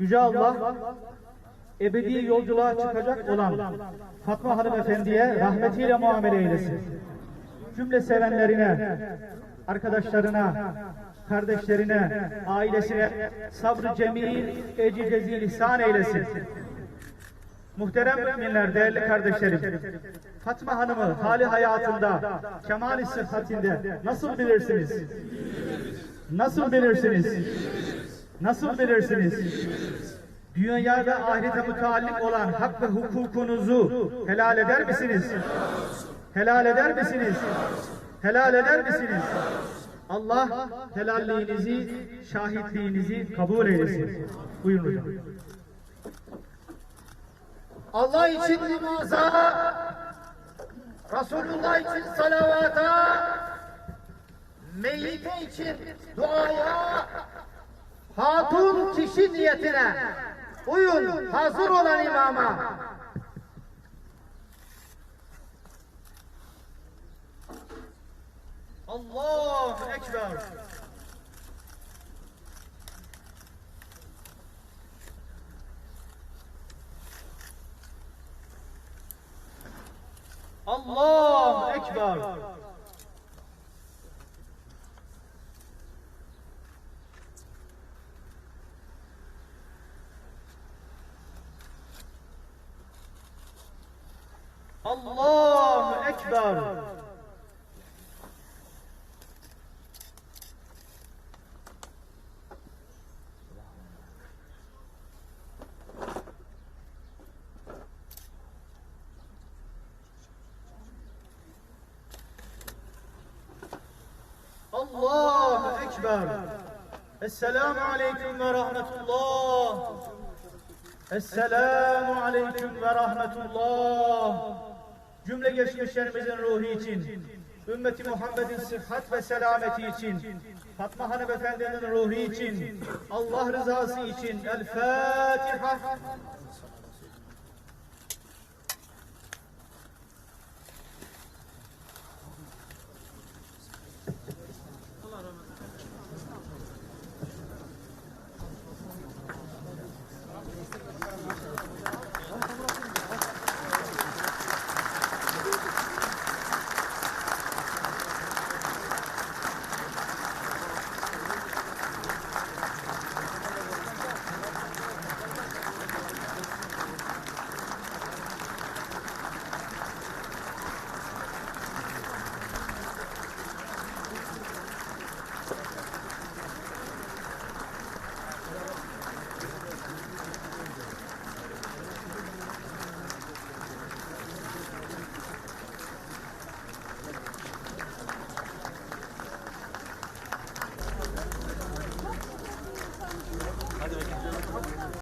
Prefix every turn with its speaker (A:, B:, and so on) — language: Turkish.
A: Yüce Allah ebedi yolculuğa çıkacak olan Fatma hanımefendiye rahmetiyle muamele eylesin. Cümle sevenlerine, arkadaşlarına, kardeşlerine, ailesine sabrı cemil, eci cezil ihsan eylesin. Muhterem müminler, değerli kardeşlerim, Fatma Hanım'ı hali hayatında, kemali sıhhatinde nasıl bilirsiniz? Nasıl bilirsiniz? Nasıl bilirsiniz? Dünya ve ahirete mutallik olan hak ve hukukunuzu helal eder misiniz? Helal eder misiniz? Helal eder misiniz? Allah helalliğinizi, şahitliğinizi kabul eylesin. Buyurun hocam.
B: Allah için namaza, Resulullah için salavata, meyyite için duaya, hatun kişi niyetine uyun hazır olan imama.
A: Allahu Ekber. Allahu Ekber. Allahu Ekber. Allahu Ekber. Esselamu Aleyküm ve Rahmetullah. Esselamu Aleyküm ve Rahmetullah. Cümle geçmişlerimizin ruhu için, ümmeti Muhammed'in sıhhat ve selameti için, Fatma Hanımefendi'nin ruhu için, Allah rızası için El Fatiha.